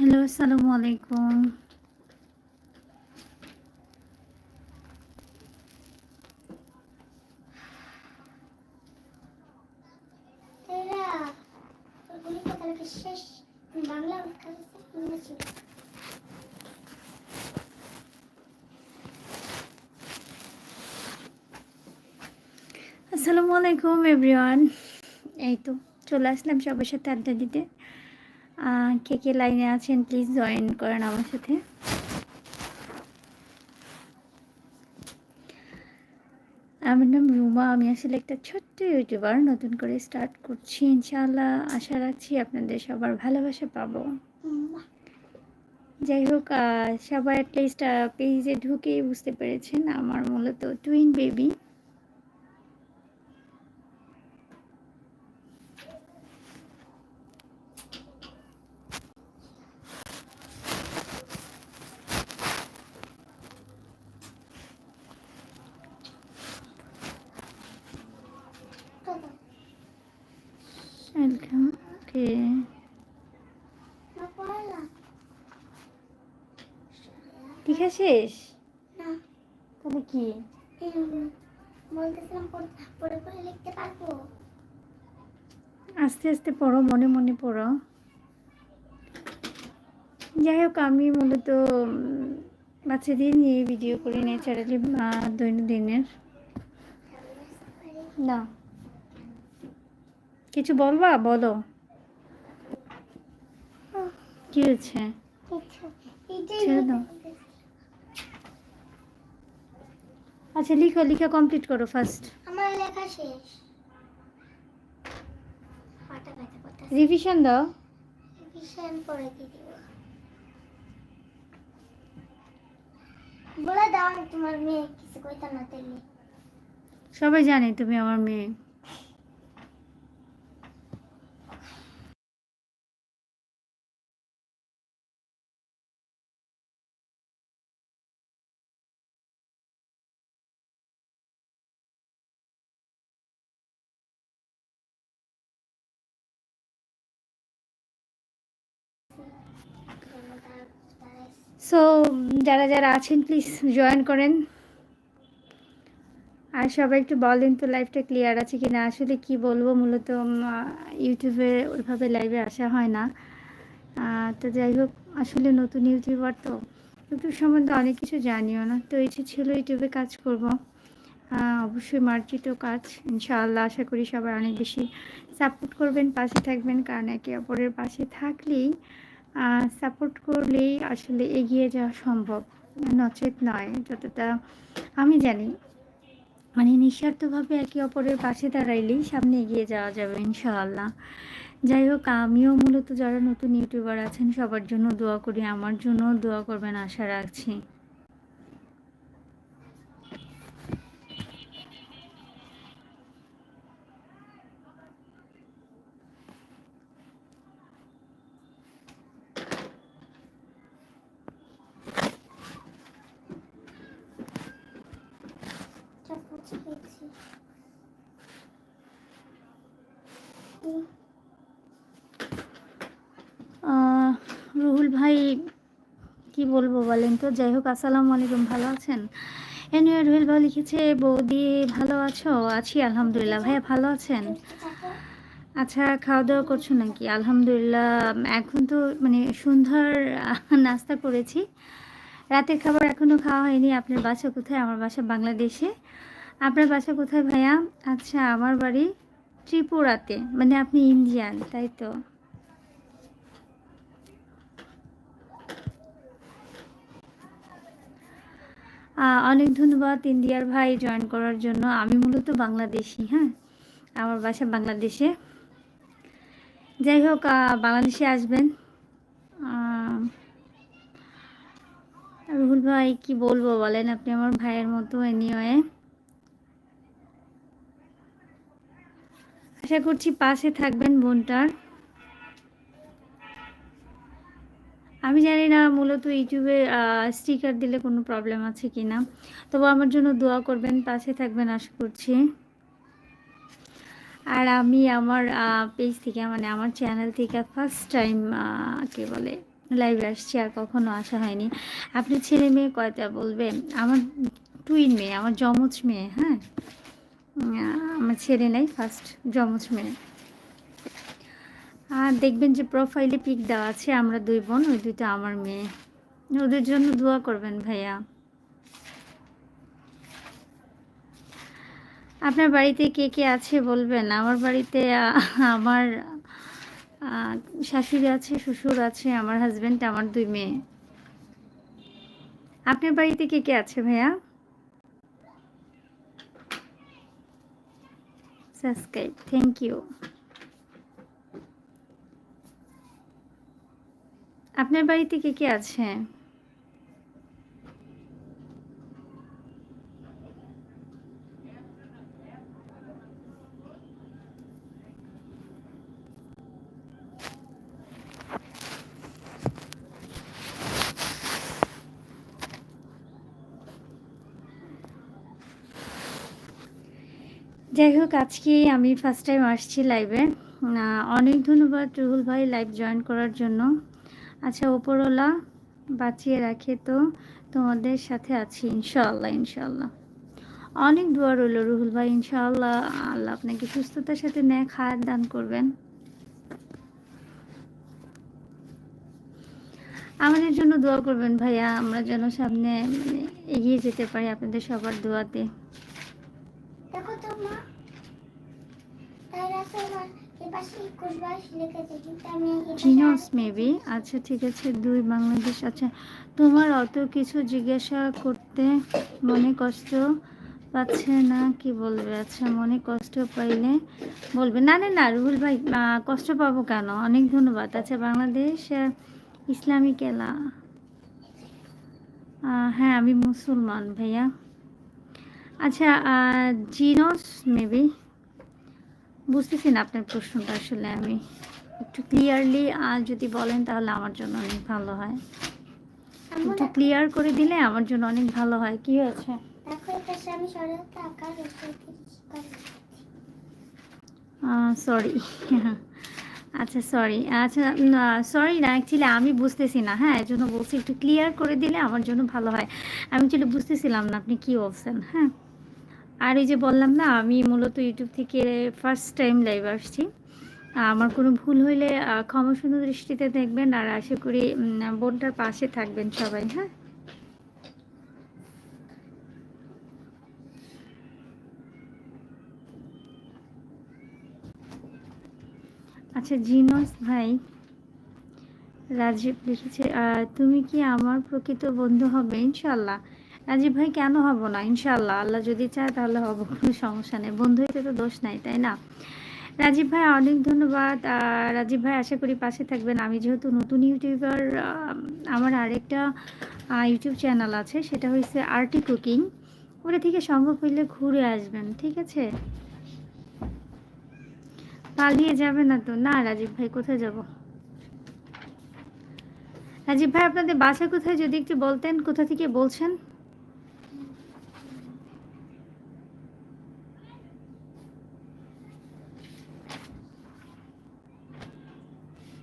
Hello আসসালামু আলাইকুম। শেষ? বাংলা আসসালামু আলাইকুম এভরিওয়ান। এই তো চলে আসলাম সবার সাথে আড্ডা দিতে। কে কে লাইনে আছেন প্লিজ জয়েন করেন আমার সাথে। আমার নাম রুমা, আমি আসলে একটা ছোট্ট ইউটিউবার, নতুন করে স্টার্ট করছি, ইনশাআল্লাহ আশা রাখছি আপনাদের সবার ভালোবাসা পাবো। যাই হোক সবাই অ্যাটলিস্ট পেজে ঢুকেই বুঝতে পেরেছেন, আমার মূলত টুইন বেবি ওকে। ঠিক শেষ? তাহলে কি? বলতেছিলাম পড়ে পড়ে লিখতে পারব? আস্তে আস্তে পড়ো মনে মনে পড়ো। যাই হোক আমি মূলত বাচ্চাদের নিয়ে ভিডিও করি ন্যাচারালি দৈনন্দিনের। না। কিছু বলবা? বলো। কি হয়েছে? দাও। আচ্ছা লিখো লিখা কমপ্লিট করো ফার্স্ট আমার লেখা শেষ। রিভিশন দাও। পড়ে দিয়ে দিব। বলে দাও তোমার মেয়ে কিছু কইতাম না সবাই জানে তুমি আমার মেয়ে। সো যারা যারা আছেন প্লিজ জয়েন করেন। আর সবাই একটু বলেন তো লাইভটা ক্লিয়ার আছে কি না আসলে কি বলব, মূলত ইউটিউবে ওইভাবে লাইভে আসা হয় না। তো যাই হোক, আসলে নতুন ইউটিউবার তো। ইউটিউব সম্বন্ধে অনেক কিছু জানিও না। তো ইচ্ছে ছিল ইউটিউবে কাজ করব। অবশ্যই মার্জিত কাজ, ইনশাআল্লাহ আশা করি সবাই অনেক বেশি সাপোর্ট করবেন, পাশে থাকবেন। কারণ একে অপরের পাশে থাকলেই সাপোর্ট করলেই আসলে এগিয়ে যাওয়া সম্ভব। নচেত নয়, যতটা আমি জানি। মানে নিঃস্বার্থভাবে একে অপরের পাশে দাঁড়াইলেই সামনে এগিয়ে যাওয়া যাবে, ইনশাআল্লাহ। যাই হোক, আমিও মূলত যারা নতুন ইউটিউবার আছেন, সবার জন্য দোয়া করি, আমার জন্য দোয়া করবেন, আশা রাখছি। রুহুল ভাই কি বলব বলেন তো? যাই হোক আসসালামু আলাইকুম ভালো আছেন? এনিওয়ে রুহুল ভাই লিখেছে বৌদি ভালো আছো? আছি আলহামদুলিল্লাহ। ভাইয়া ভালো আছেন? আচ্ছা খাওয়া দাওয়া করছ নাকি? আলহামদুলিল্লাহ এখন তো মানে আহ, নাস্তা করেছি। রাতের খাবার এখনও খাওয়া হয়নি। আপনার বাসা কোথায়? আমার বাসা বাংলাদেশে। আপনার বাসা কোথায় ভাইয়া? আচ্ছা আমার বাড়ি ত্রিপুরাতে মানে আপনি ইন্ডিয়ান তাই তো? অনেক ধন্যবাদ ইন্ডিয়ার ভাই জয়েন করার জন্য। আমি মূলত বাংলাদেশি হ্যাঁ? আমার বাসা বাংলাদেশে। যাই হোক বাংলাদেশে আসবেন। রুহুল ভাই, কি বলব বলেন আপনি আমার ভাইয়ের মতো এনিওয়ে আশা করছি পাশে থাকবেন বোনটার আমি জানি না, মূলত ইউটিউবে স্টিকার দিলে কোনো প্রবলেম আছে কি না তবু আমার জন্য দোয়া করবেন, পাশে থাকবেন আশা করছি। আর আমি আমার পেজ থেকে মানে আমার চ্যানেল থেকে ফার্স্ট টাইম কে বলে লাইভে আসছি, আর কখনো আসা হয়নি। আপনি ছেলে মেয়ে কয়টা বলবেন? আমার টুইন মেয়ে, আমার যমজ মেয়ে হ্যাঁ? আমার ছেলে নাই ফার্স্ট যমজ মেয়ে। আর দেখবেন যে প্রোফাইলে পিক দেওয়া আছে, আমরা দুই বোন, ওই দুইটা আমার মেয়ে। ওদের জন্য দোয়া করবেন ভাইয়া। আপনার বাড়িতে কে কে আছে বলবেন? আমার বাড়িতে আমার শাশুড়ি আছে, শ্বশুর আছে, আমার হাজব্যান্ড আমার দুই মেয়ে। আপনার বাড়িতে কে কে আছে ভাইয়া? সাবস্ক্রাইব থ্যাংক ইউ আপনার বাড়িতে কে কে আছে? যাই হোক, আজকে আমি ফার্স্ট টাইম আসছি লাইভে অনেক ধন্যবাদ রুহুল ভাই লাইভ জয়েন করার জন্য। আচ্ছা ওপরওয়ালা বাঁচিয়ে রাখে তো, তোমাদের সাথে আছি, ইনশাআল্লাহ ইনশাআল্লাহ। অনেক দোয়া রইল রুহুল ভাই, ইনশাআল্লাহ, আল্লাহ আপনাকে সুস্থতার সাথে ন্যাক হায়াত দান করবেন। আমাদের জন্য দোয়া করবেন ভাইয়া, আমরা যেন সামনে এগিয়ে যেতে পারি আপনাদের সবার দোয়াতে। দেখো তো মা মেবি? আচ্ছা ঠিক আছে দুই বাংলাদেশ। আচ্ছা তোমার অত কিছু জিজ্ঞাসা করতে মনে কষ্ট পাচ্ছে না কি বলবে? আচ্ছা মনে কষ্ট পাইলে বলবে। না না না রুহুল ভাই কষ্ট পাবো কেন? অনেক ধন্যবাদ। আচ্ছা বাংলাদেশ ইসলামিক এলা হ্যাঁ আমি মুসলমান ভাইয়া। আচ্ছা জিনস মেবি বুঝতেছি না আপনার প্রশ্নটা আসলে আমি। একটু ক্লিয়ারলি যদি বলেন তাহলে আমার জন্য অনেক ভালো হয়। একটু ক্লিয়ার করে দিলে আমার জন্য অনেক ভালো হয়। কি হয়েছে? সরি আচ্ছা সরি আচ্ছা সরি না অ্যাকচুয়ালি আমি বুঝতেছি না। হ্যাঁ এই জন্য বলছি একটু ক্লিয়ার করে দিলে আমার জন্য ভালো হয়। আমি অ্যাকচুয়ালি বুঝতেছিলাম না আপনি কী বলছেন। হ্যাঁ। আর এই যে বললাম না আমি মূলত ইউটিউব থেকে ফার্স্ট টাইম লাইভ আসছি। আমার কোনো ভুল হইলে আহ, ক্ষমা সুন্দর দৃষ্টিতে দেখবেন আর আশা করি বোনটার পাশে থাকবেন সবাই হ্যাঁ? আচ্ছা জিনস ভাই রাজীব লিখেছে তুমি কি আমার প্রকৃত বন্ধু হবে? ইনশাল্লাহ রাজীব ভাই, কেন হব না? ইনশাল্লাহ আল্লাহ যদি চায় তাহলে হব, কোনো সমস্যা নেই। বন্ধু হইতে তো দোষ নাই, তাই না? রাজীব ভাই, অনেক ধন্যবাদ। রাজীব ভাই, আশা করি পাশে থাকবেন। আমি যেহেতু নতুন ইউটিউবার আমার আরেকটা ইউটিউব চ্যানেল আছে, সেটা হচ্ছে আর্টি কুকিং। ওটা থেকে সম্ভব হইলে ঘুরে আসবেন, ঠিক আছে? পালিয়ে যাবে না তো? না, রাজীব ভাই, কোথায় যাব? রাজীব ভাই, আপনাদের বাসা কোথায়? যদি একটু বলতেন, কোথা থেকে বলছেন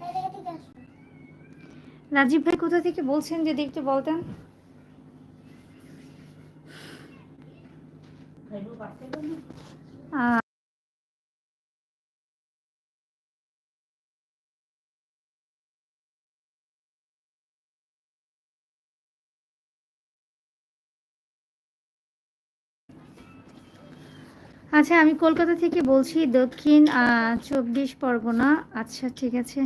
তাই দেখে থেকে আসো রাজীব ভাই কোথা থেকে বলছেন যদি একটু বলতেন? আচ্ছা আমি কলকাতা থেকে বলছি, দক্ষিণ চব্বিশ পরগনা। আচ্ছা ঠিক আছে।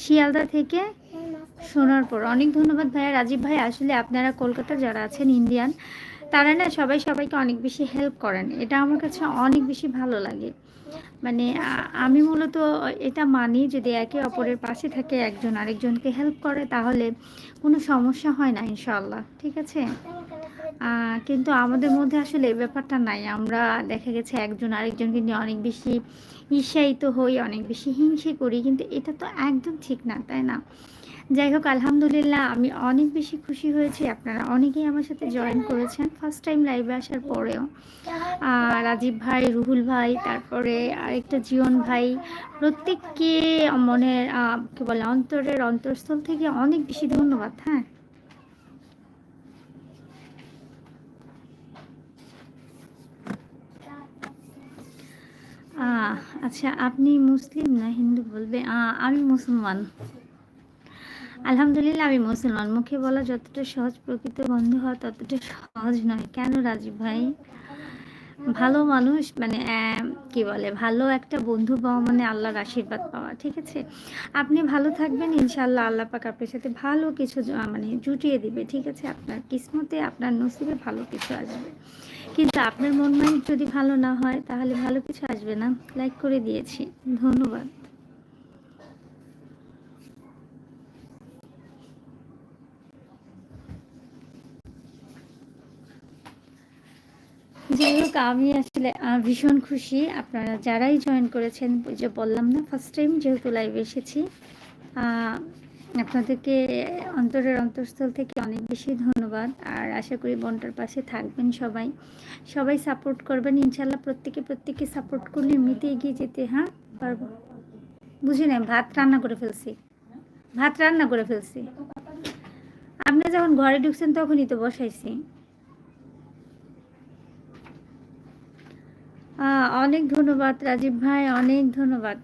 শিয়ালদা থেকে শোনার পর। অনেক ধন্যবাদ ভাইয়া। রাজীব ভাই, আসলে আপনারা কলকাতা যারা আছেন, ইন্ডিয়ান, তারা না সবাই সবাইকে অনেক বেশি হেল্প করেন। এটা আমার কাছে অনেক বেশি ভালো লাগে। মানে আমি মূলত এটা মানি যদি একে অপরের পাশে থাকে একজন আরেকজনকে হেল্প করে, তাহলে কোনো সমস্যা হয় না ইনশাল্লাহ ঠিক আছে? কিন্তু আমাদের মধ্যে আসলে এই ব্যাপারটা নাই। আমরা দেখা গেছে একজন আরেকজনকে নিয়ে অনেক বেশি ঈর্ষায়িত হই, অনেক বেশি হিংসে করি, কিন্তু এটা তো একদম ঠিক না, তাই না? যাই হোক, আলহামদুলিল্লাহ, আমি অনেক বেশি খুশি হয়েছি। আপনারা অনেকেই আমার সাথে জয়েন করেছেন ফার্স্ট টাইম লাইভে আসার পরেও। রাজীব ভাই, রুহুল ভাই, তারপরে আরেকটা জীবন ভাই, প্রত্যেককে মনের কি বলে, অন্তরের অন্তরস্থল থেকে অনেক বেশি ধন্যবাদ হ্যাঁ? আচ্ছা আপনি মুসলিম না হিন্দু বলবে? আমি মুসলমান। আলহামদুলিল্লাহ, আমি মুসলমান মুখে বলা যতটা সহজ প্রকৃত বন্ধু হওয়া ততটা সহজ নয়। কেন রাজীব ভাই? ভালো মানুষ মানে কি বলে, ভালো একটা বন্ধু পাওয়া মানে আল্লাহর আশীর্বাদ পাওয়া, ঠিক আছে? আপনি ভালো থাকবেন ইনশাল্লাহ আল্লাহ পাক আপনার সাথে ভালো কিছু মানে জুটিয়ে দিবে, ঠিক আছে? আপনার কিসমতে, আপনার নসিবে ভালো কিছু আসবে। কিন্তু আপনার মন মাইন্ড যদি ভালো না হয়, তাহলে ভালো কিছু আসবে না। লাইক করে দিয়েছি। ধন্যবাদ। যাই হোক আমি আসলে ভীষণ খুশি। আপনারা যারাই জয়েন করেছেন যে বললাম না ফার্স্ট টাইম যেহেতু লাইভে এসেছি আপনাদেরকে অন্তরের অন্তঃস্থল থেকে অনেক বেশি ধন্যবাদ। আর আশা করি বোনটার পাশে থাকবেন সবাই। সবাই সাপোর্ট করবেন। ইনশাল্লাহ প্রত্যেকে প্রত্যেককে সাপোর্ট করলে এমনিতে এগিয়ে যেতে হ্যাঁ? পারব। বুঝি না ভাত রান্না করে ফেলছি। ভাত রান্না করে ফেলছি। আপনি যখন ঘরে ঢুকছেন তখনই তো বসাইছি। অনেক ধন্যবাদ রাজীব ভাই, অনেক ধন্যবাদ।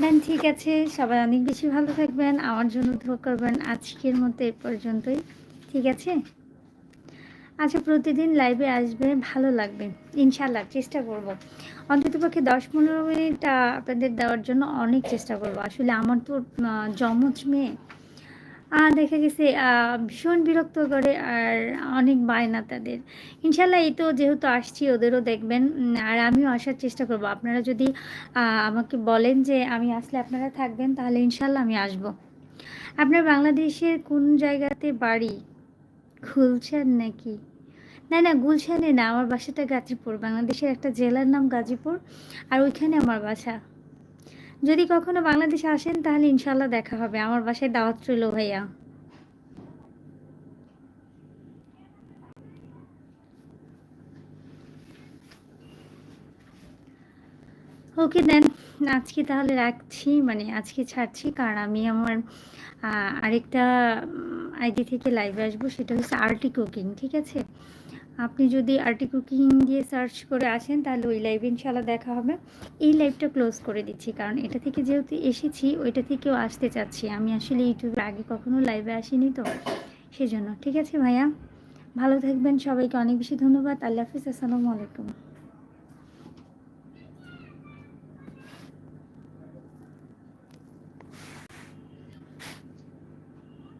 দেন ঠিক আছে, সবাই অনেক বেশি ভালো থাকবেন, আমার জন্য দোয়া করবেন আজকের মতো এ পর্যন্তই। ঠিক আছে? আচ্ছা প্রতিদিন লাইভে আসবে, ভালো লাগবে ইনশাল্লাহ চেষ্টা করব। অন্ততপক্ষে দশ পনেরো মিনিট আপনাদের দেওয়ার জন্য অনেক চেষ্টা করব। আসলে আমার তো যমজ মেয়ে দেখা গেছে ভীষণ বিরক্ত করে আর অনেক বায়না তাদের। ইনশাল্লাহ এই তো যেহেতু আসছি, ওদেরও দেখবেন আর আমিও আসার চেষ্টা করব। আপনারা যদি আমাকে বলেন যে আমি আসলে আপনারা থাকবেন, তাহলে ইনশাল্লাহ আমি আসব। আপনার বাংলাদেশের কোন জায়গাতে বাড়ি? গুলশান নাকি? না না, গুলশানে না, আমার বাসাটা গাজীপুর, বাংলাদেশের একটা জেলার নাম গাজীপুর, আর ওইখানে আমার বাসা। যদি কখনো বাংলাদেশে আসেন, তাহলে ইনশাল্লাহ দেখা হবে। আমার বাসায় দাওয়াত রইল, ভাইয়া। ওকে, দেন আজকে তাহলে রাখছি মানে আজকে ছাড়ছি, কারণ আমি আমার আরেকটা আইডি থেকে লাইভে আসব, সেটা হচ্ছে আর্টি কুকিং ঠিক আছে? আপনি যদি আর্টি কুকিং দিয়ে সার্চ করে আসেন, তাহলে ওই লাইভ ইনশাল্লাহ দেখা হবে। এই লাইভটা ক্লোজ করে দিচ্ছি, কারণ এটা থেকে যেহেতু এসেছি, ওইটা থেকেও আসতে চাচ্ছি। আমি আসলে ইউটিউবে আগে কখনো লাইভে আসিনি তো, সেজন্য। ঠিক আছে ভাইয়া? ভালো থাকবেন, সবাইকে অনেক বেশি ধন্যবাদ। আল্লাহ হাফিজ, আসসালামু আলাইকুম।